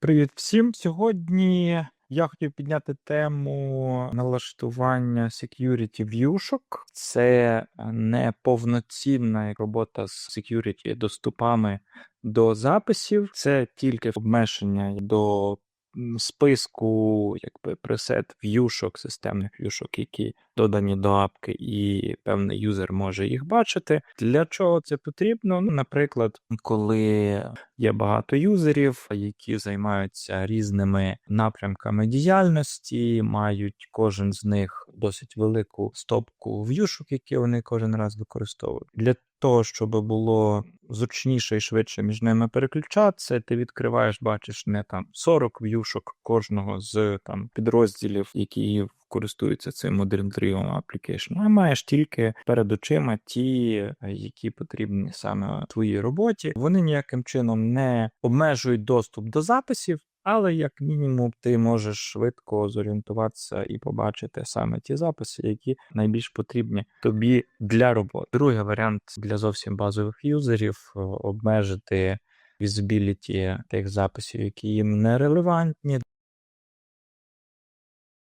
Привіт всім! Сьогодні я хотів підняти тему налаштування security в'юшок. Це не повноцінна робота з security доступами до записів, це тільки обмеження до списку якби пресет в'юшок, системних в'юшок, які додані до апки, і певний юзер може їх бачити. Для чого це потрібно? Ну, наприклад, коли є багато юзерів, які займаються різними напрямками діяльності, мають кожен з них досить велику стопку в'юшок, які вони кожен раз використовують. Для того, щоб було зручніше і швидше між ними переключатися, ти відкриваєш, бачиш не там 40 в'юшок кожного з там підрозділів, які користуються цим Modern Trio Application, а маєш тільки перед очима ті, е, які потрібні саме твоїй роботі. Вони ніяким чином не обмежують доступ до записів. Але як мінімум ти можеш швидко зорієнтуватися і побачити саме ті записи, які найбільш потрібні тобі для роботи. Другий варіант для зовсім базових юзерів обмежити візибіліті тих записів, які їм не релевантні.